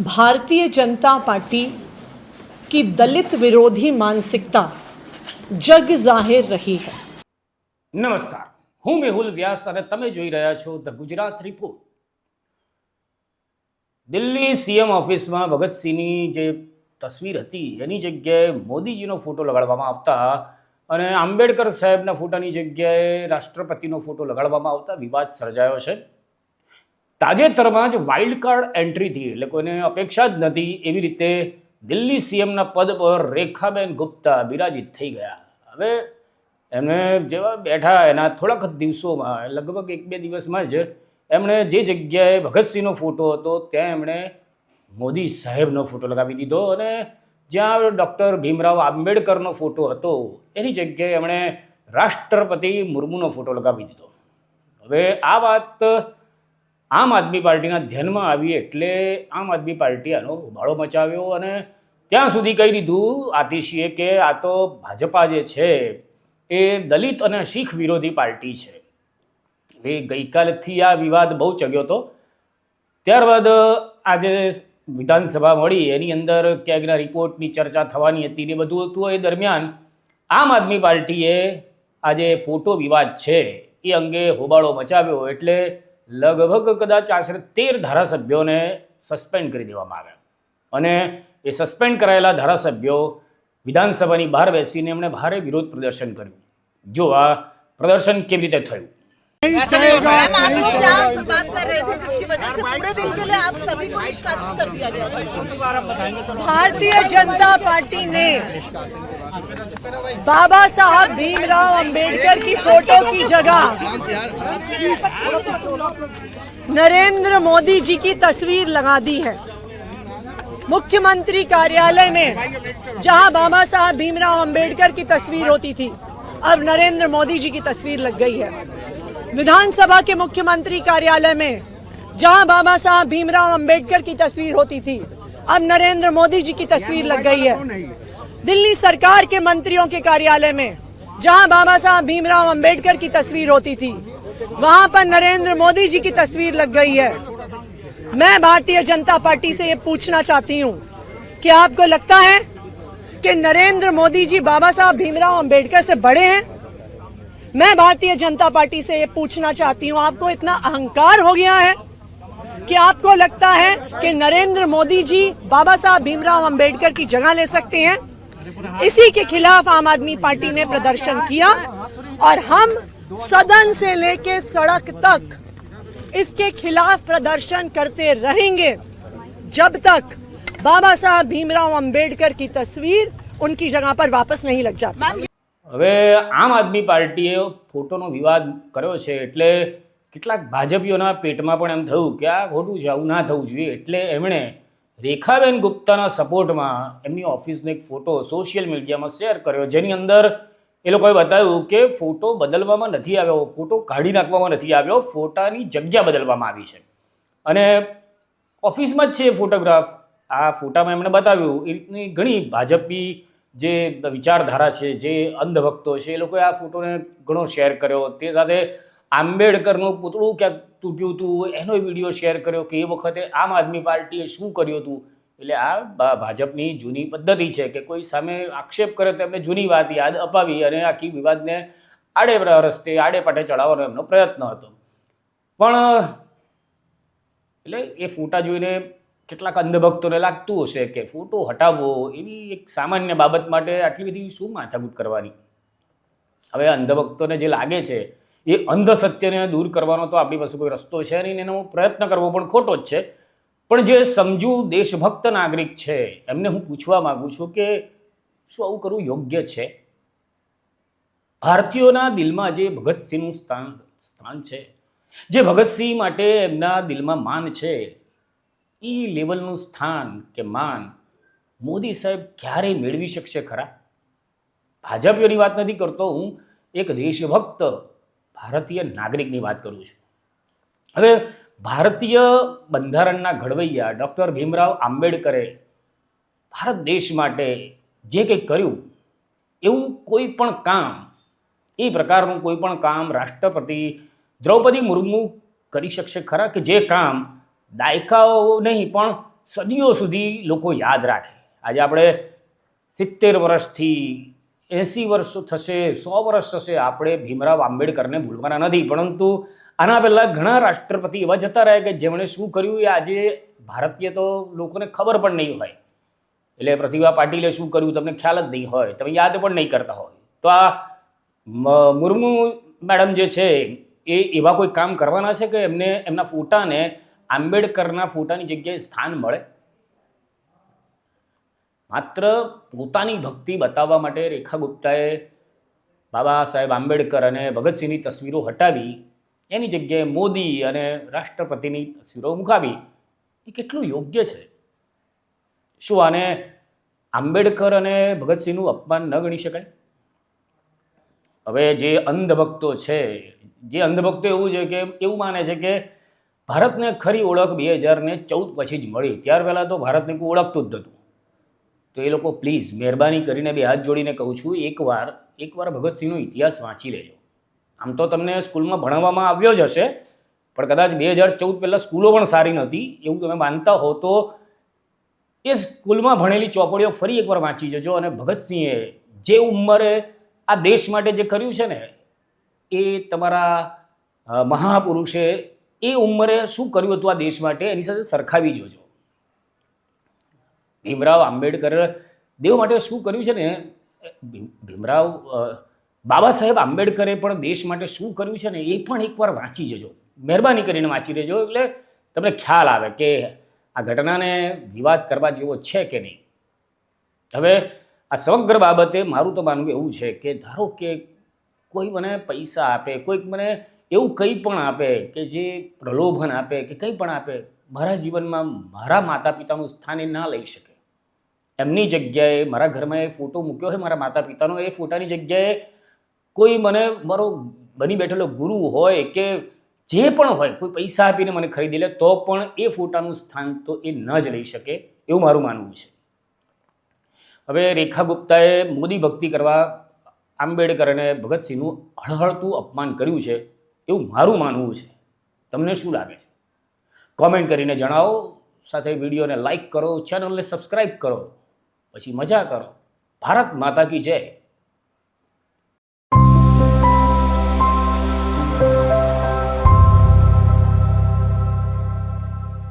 Bharatiya Janata party की दलित विरोधी मानसिकता जग जाहिर रही है નમસ્કાર હું મેહુલ વ્યાસ અને તમે જોઈ રહ્યા છો the Gujarat report Delhi CM ઓફિસમાં ભગતસિંહની જે તસવીર હતી એની જગ્યાએ મોદીજીનો ફોટો લગાડવામાં આવતા અને આંબેડકર સાહેબના ફોટાની જગ્યાએ રાષ્ટ્રપતિનો ફોટો લગાડવામાં આવતા વિવાદ સર્જાયો છે તાજેતરમાં જ વાઇલ્ડ કાર્ડ એન્ટ્રીથી એટલે કોઈને અપેક્ષા જ નથી એવી રીતે દિલ્હી સીએમના પદ પર રેખાબેન ગુપ્તા બિરાજિત થઈ ગયા. હવે એમને જેવા બેઠા એના થોડાક દિવસોમાં, લગભગ એક બે દિવસમાં જ એમણે જે જગ્યાએ ભગતસિંહનો ફોટો હતો ત્યાં એમણે મોદી સાહેબનો ફોટો લગાવી દીધો અને જ્યાં ડૉક્ટર ભીમરાવ આંબેડકરનો ફોટો હતો, એની જગ્યાએ એમણે રાષ્ટ્રપતિ મુર્મુનો ફોટો લગાવી દીધો. હવે આ વાત આમ આદમી પાર્ટીના ધ્યાનમાં આવી એટલે આમ આદમી પાર્ટી આનો હોબાળો મચાવ્યો અને ત્યાં સુધી કહી દીધું આતિશીએ કે આ તો ભાજપા જે છે એ દલિત અને શીખ વિરોધી પાર્ટી છે. હવે ગઈકાલથી આ વિવાદ બહુ ચગ્યો હતો. ત્યારબાદ આજે વિધાનસભા મળી, એની અંદર ક્યાંકના રિપોર્ટની ચર્ચા થવાની હતી ને બધું હતું. એ દરમિયાન આમ આદમી પાર્ટીએ આજે ફોટો વિવાદ છે એ અંગે હોબાળો મચાવ્યો. એટલે લગભગ કદાચ આશરે તેર ધારાસભ્યોને સસ્પેન્ડ કરી દેવામાં આવ્યા. અને એ સસ્પેન્ડ કરાયેલા ધારાસભ્યો વિધાનસભાની બહાર બેસીને એમણે ભારે વિરોધ પ્રદર્શન કર્યું. જો આ પ્રદર્શન કેવી રીતે થયું? पूरे दिन के लिए आप सभी को निष्कासित कर दिया गया भारतीय जनता पार्टी ने बाबा साहब भीमराव अंबेडकर की फ़ोटो की जगह नरेंद्र मोदी जी की तस्वीर लगा दी है। मुख्यमंत्री कार्यालय में जहाँ बाबा साहब भीमराव अंबेडकर की तस्वीर होती थी अब नरेंद्र मोदी जी की तस्वीर लग गई है। विधानसभा के मुख्यमंत्री कार्यालय में जहाँ बाबा साहब भीमराव अंबेडकर की तस्वीर होती थी, अब नरेंद्र मोदी जी की तस्वीर लग गई है। दिल्ली सरकार के मंत्रियों के कार्यालय में, जहाँ बाबा साहब भीमराव अंबेडकर की तस्वीर होती थी, वहाँ पर नरेंद्र मोदी जी की तस्वीर लग गई है। मैं भारतीय जनता पार्टी से ये पूछना चाहती हूँ, कि आपको लगता है कि नरेंद्र मोदी जी बाबा साहब भीमराव अंबेडकर से बड़े हैं? मैं भारतीय जनता पार्टी से ये पूछना चाहती हूँ, आपको इतना अहंकार हो गया है? कि आपको लगता है कि नरेंद्र मोदी जी बाबा साहब भीमराव अंबेडकर की जगह ले सकते हैं इसी के खिलाफ आम आदमी पार्टी ने प्रदर्शन किया और हम सदन से लेके सड़क तक इसके खिलाफ प्रदर्शन करते रहेंगे जब तक बाबा साहब भीमराव अंबेडकर की तस्वीर उनकी जगह पर वापस नहीं लग जाती मैम હવે આમ આદમી પાર્ટીએ ફોટોનો વિવાદ કર્યો છે એટલે કેટલાક ભાજપીઓના પેટમાં પણ એમ થયું કે આ ખોટું છે, આવું ના થવું જોઈએ. એટલે એમણે રેખાબેન ગુપ્તાના સપોર્ટમાં એમની ઓફિસનો એક ફોટો સોશિયલ મીડિયામાં શેર કર્યો, જેની અંદર એ લોકોએ બતાવ્યું કે ફોટો બદલવામાં નથી આવ્યો, ફોટો કાઢી નાખવામાં નથી આવ્યો, ફોટાની જગ્યા બદલવામાં આવી છે. અને ઓફિસમાં જ છે ફોટોગ્રાફ. આ ફોટામાં એમણે બતાવ્યું, એ રીતની ઘણી ભાજપી જે વિચારધારા છે, જે અંધભક્તો છે, એ લોકોએ આ ફોટોને ઘણો શેર કર્યો. તે સાથે આંબેડકરનું પૂતળું ક્યાંક તૂટ્યું હતું, એનો વીડિયો શેર કર્યો કે એ વખતે આમ આદમી પાર્ટીએ શું કર્યું હતું? એટલે આ ભાજપની જૂની પદ્ધતિ છે કે કોઈ સામે આક્ષેપ કરે તો એમને જૂની વાત યાદ અપાવી અને આખી વિવાદને આડે રસ્તે આડે પાટે ચડાવવાનો એમનો પ્રયત્ન હતો. પણ, એટલે એ ફોટા જોઈને કેટલાક અંધભક્તોને લાગતું હશે કે ફોટો હટાવવો એવી એક સામાન્ય બાબત માટે આટલી બધી શું માથાકૂટ કરવાની? હવે અંધભક્તોને જે લાગે છે એ અંધસત્યને દૂર કરવાનો તો આપણી પાસે કોઈ રસ્તો છે નહીં એનો પ્રયત્ન કરવો પણ ખોટો જ છે. પણ જે સમજુ દેશભક્ત નાગરિક છે, એમને હું પૂછવા માગું છું કે શું આવું કરવું યોગ્ય છે? ભારતીયોના દિલમાં જે ભગતસિંહનું સ્થાન સ્થાન છે, જે ભગતસિંહ માટે એમના દિલમાં માન છે, એ લેવલનું સ્થાન કે માન મોદી સાહેબ ક્યારેય મેળવી શકશે ખરા? ભાજપીઓની વાત નથી કરતો હું, એક દેશભક્ત ભારતીય નાગરિકની વાત કરું છું. હવે ભારતીય બંધારણના ઘડવૈયા ડૉક્ટર ભીમરાવ આંબેડકરે ભારત દેશ માટે જે કંઈ કર્યું, એવું કોઈ પણ કામ, એ પ્રકારનું કોઈ પણ કામ રાષ્ટ્રપતિ દ્રૌપદી મુર્મુ કરી શકશે ખરા કે જે કામ દાયકાઓ નહીં, પણ સદીઓ સુધી લોકો યાદ રાખે. આજે આપણે સિત્તેર વર્ષથી એંસી વર્ષ થશે, સો વર્ષ થશે, આપણે ભીમરાવ આંબેડકરને ભૂલવાના નથી. પરંતુ આના પહેલાં ઘણા રાષ્ટ્રપતિ એવા જતા રહ્યા કે જેમણે શું કર્યું એ આજે ભારતીય તો લોકોને ખબર પણ નહીં હોય. એટલે પ્રતિભા પાટીલે શું કર્યું તમને ખ્યાલ જ નહીં હોય, તમે યાદ પણ નહીં કરતા હોય. તો આ મુર્મુ મેડમ જે છે એ એવા કોઈ કામ કરવાના છે કે એમને એમના ફોટાને આંબેડકરના ફોટાની જગ્યાએ સ્થાન મળે? માત્ર પોતાની ભક્તિ બતાવવા માટે રેખા ગુપ્તાએ બાબા સાહેબ આંબેડકર અને ભગતસિંહની તસવીરો હટાવી, એની જગ્યાએ મોદી અને રાષ્ટ્રપતિની તસવીરો મુકાવી. એ કેટલું યોગ્ય છે? શું આને આંબેડકર અને ભગતસિંહનું અપમાન ન ગણી શકાય? હવે જે અંધભક્તો છે, જે અંધભક્તો એવું છે કે, એવું માને છે કે ભારતને ખરી ઓળખ બે હજાર ને ચૌદ પછી જ મળી. ત્યાર પહેલાં તો ભારતને કોઈ ઓળખતું જ નહોતું. તો એ લોકો, પ્લીઝ, મહેરબાની કરીને બે હાથ જોડીને કહું છું એકવાર એકવાર ભગતસિંહનો ઇતિહાસ વાંચી લેજો. આમ તો તમને સ્કૂલમાં ભણાવવામાં આવ્યો જ હશે, પણ કદાચ બે હજાર ચૌદ પહેલાં સ્કૂલો પણ સારી નહોતી, એવું તમે માનતા હો તો એ સ્કૂલમાં ભણેલી ચોપડીઓ ફરી એકવાર વાંચી જજો અને ભગતસિંહે જે ઉંમરે આ દેશ માટે જે કર્યું છે ને, એ તમારા મહાપુરુષે એ ઉંમરે શું કર્યું હતું આ દેશ માટે, એની સાથે સરખાવી જોજો. ભીમરાવ આંબેડકર દેવ માટે શું કર્યું છે ને? ભીમરાવ બાબા સાહેબ આંબેડકરે પણ દેશ માટે શું કર્યું છે ને એ પણ એકવાર વાંચી જજો. મહેરબાની કરીને વાંચી લેજો, એટલે તમને ખ્યાલ આવે કે આ ઘટનાને વિવાદ કરવા જેવો છે કે નહીં. હવે આ સમગ્ર બાબતે મારું તો માનવું એવું છે કે ધારો કે કોઈ મને પૈસા આપે, કોઈક મને એવું કંઈ પણ આપે કે જે પ્રલોભન આપે કે કંઈ પણ આપે, મારા જીવનમાં મારા માતા પિતાનું સ્થાન એ ના લઈ શકે. એમની જગ્યાએ મારા ઘરમાં એ ફોટો મૂક્યો હોય મારા માતા પિતાનો એ ફોટાની જગ્યાએ કોઈ મને, મારો બની બેઠેલો ગુરુ હોય કે જે પણ હોય, કોઈ પૈસા આપીને મને ખરીદી લે, તો પણ એ ફોટાનું સ્થાન તો એ ન જ લઈ શકે એવું મારું માનવું છે. હવે રેખા ગુપ્તાએ મોદી ભક્તિ કરવા આંબેડકર અને ભગતસિંહનું હળહળતું અપમાન કર્યું છે એવું મારું માનવું છે. તમને શું લાગે છે? કોમેન્ટ કરીને જણાવો, સાથે વિડીયોને લાઈક કરો, ચેનલને સબસ્ક્રાઈબ કરો. પછી મજા કરો. ભારત માતા કી જય.